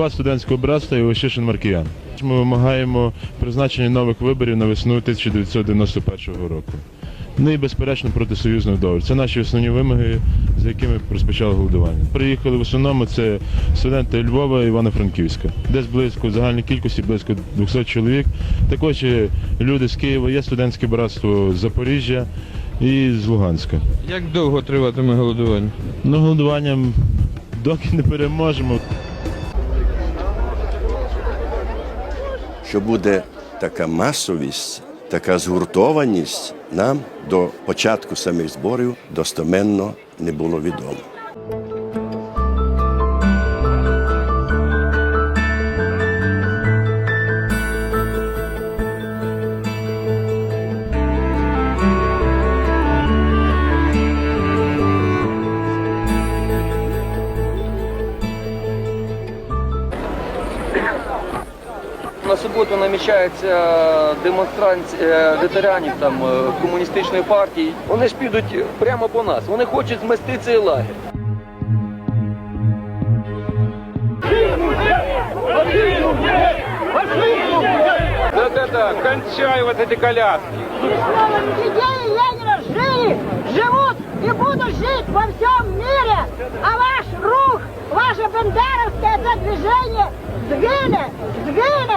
голова студентського братства Івашишин Маркіян. Ми вимагаємо призначення нових виборів на весну 1991 року. Ну і безперечно протисоюзний договір. Це наші основні вимоги, з якими розпочали голодування. Приїхали в основному це студенти Львова і Івано-Франківська. Десь близько в загальній кількості близько 200 чоловік. Також люди з Києва, є студентське братство з Запоріжжя і з Луганська. Як довго триватиме голодування? Ну, голодуванням доки не переможемо. Що буде така масовість, така згуртованість, нам до початку самих зборів достоменно не було відомо. Суботу намічається демонстрація ветеранів там е, комуністичної партії. Вони ж підуть прямо по нас. Вони хочуть змести цей лагерь. Да-да-да, кончай вот эти коляски. Идеи Ленина жили, живут и будут жить во всем мире. А ваш рух, ваше бендеровское это движение сгине, сгине,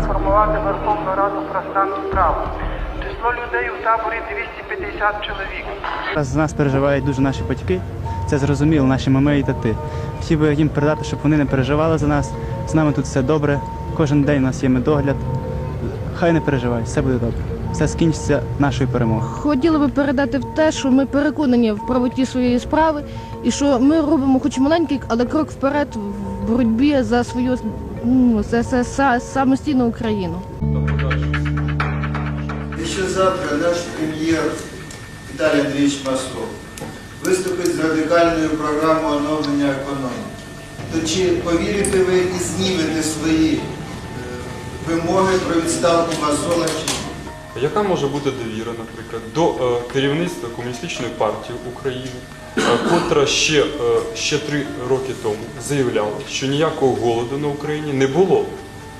коротко інформувати Верховну Раду про стан справ. Число людей у таборі 250 чоловік. Зараз з нас переживають дуже наші батьки. Це зрозуміло, наші мами і тати. Хотів би їм передати, щоб вони не переживали за нас. З нами тут все добре. Кожен день у нас є медогляд. Хай не переживають, все буде добре. Все скінчиться нашою перемогою. Хотіли би передати в те, що ми переконані в правоті своєї справи, і що ми робимо хоч маленький, але крок вперед в боротьбі за свою це, це, за самостійну Україну. Ще завтра наш прем'єр Віталій Андрійович Маслов виступить з радикальною програмою оновлення економіки. То чи повірите ви і знімете свої е, вимоги про відставку Масола? Яка може бути довіра, наприклад, до е, керівництва Комуністичної партії України, е, котра ще, е, ще три роки тому заявляла, що ніякого голоду на Україні не було,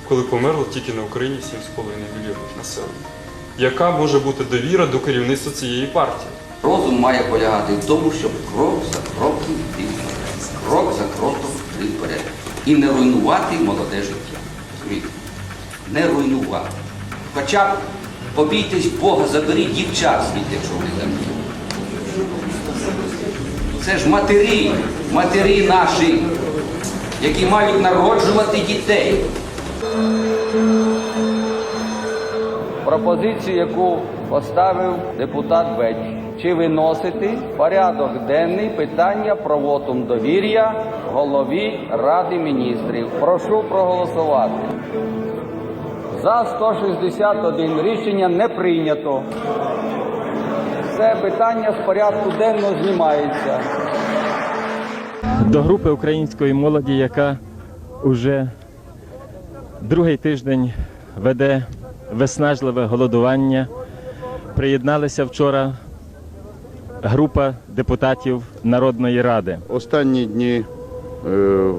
коли померло тільки на Україні 7,5 мільйонів населення? Яка може бути довіра до керівництва цієї партії? Розум має полягати в тому, щоб крок за кроком вперед. Крок за кроком вперед. І не руйнувати молоде життя. Не руйнувати. Хоча б побійтесь Бога, заберіть дівчат звідти, якщо вони там. Це ж матері, матері наші, які мають народжувати дітей. Пропозицію, яку поставив депутат Беч. Чи виносити порядок денний питання про вотум довір'я голові Ради міністрів? Прошу проголосувати. За 161 рішення не прийнято. Це питання з порядку денного знімається. До групи української молоді, яка уже другий тиждень веде виснажливе голодування, приєдналася вчора група депутатів Народної ради. Останні дні е,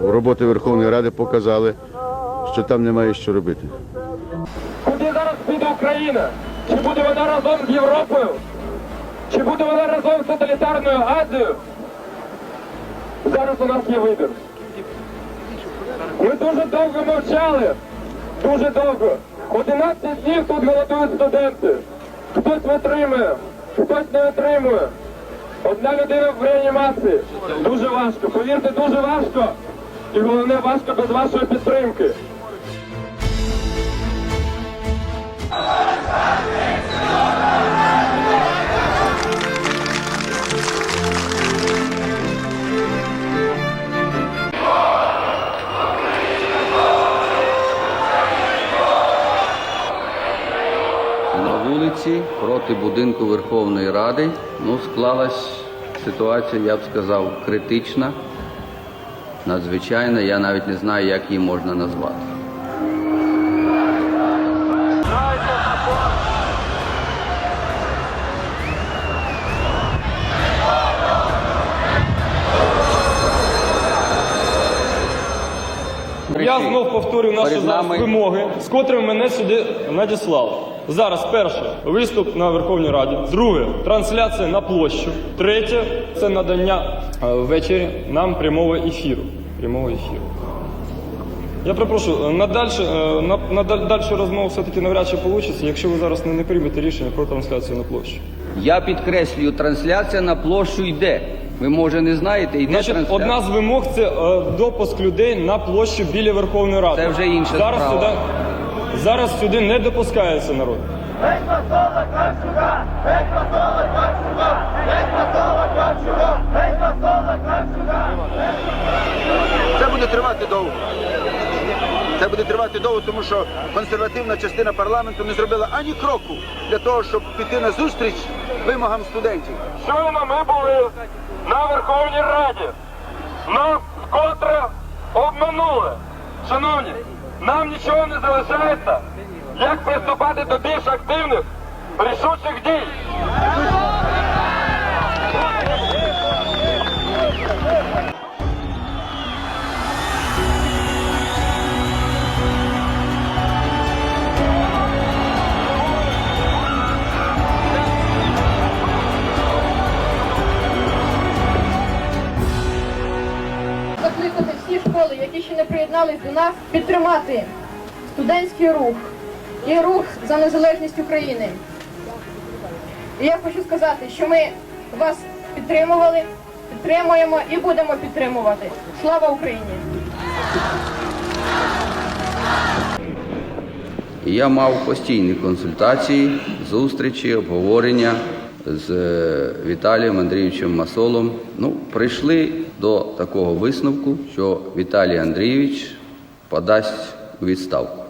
роботи Верховної Ради показали, що там немає що робити. Україна? Чи буде вона разом з Європою? Чи буде вона разом з тоталітарною Азією? Зараз у нас є вибір. Ми дуже довго мовчали. Дуже довго. 11 днів тут голодують студенти. Хтось витримує, хтось не витримує. Одна людина в реанімації. Дуже важко. Повірте, дуже важко. І головне важко без вашої підтримки. Вулиці проти будинку Верховної Ради. Ну, склалась ситуація, я б сказав, критична, надзвичайна. Я навіть не знаю, як її можна назвати. Повторюю наші Перед нами- вимоги, з котрими мене сюди надіслали. Зараз перше виступ на Верховній Раді. Друге трансляція на площу. Третє це надання е, ввечері нам прямого ефіру. Прямого ефіру. Я перепрошую, е, на дальше, е, на, на даль- дальшу розмову все-таки навряд чи вийде, якщо ви зараз не, не приймете рішення про трансляцію на площу. Я підкреслюю, трансляція на площу йде. Ви може не знаєте, йде Значить, трансляція. одна з вимог це е, допуск людей на площу біля Верховної Ради. Це вже інша зараз справа. Сюди, зараз сюди не допускається народ. Це буде тривати довго. Це буде тривати довго, тому що консервативна частина парламенту не зробила ані кроку для того, щоб піти на зустріч вимогам студентів. Щойно ми були на Верховній Раді. Нас вкотре обманули. Шановні, нам нічого не залишається, як приступати до більш активних, рішучих дій. Закликати всі школи, які ще не приєднались до нас, підтримати студентський рух і рух за незалежність України. І я хочу сказати, що ми вас підтримували, підтримуємо і будемо підтримувати. Слава Україні! Я мав постійні консультації, зустрічі, обговорення з Віталієм Андрійовичем Масолом. Ну, прийшли до такого висновку, що Віталій Андрійович подасть у відставку.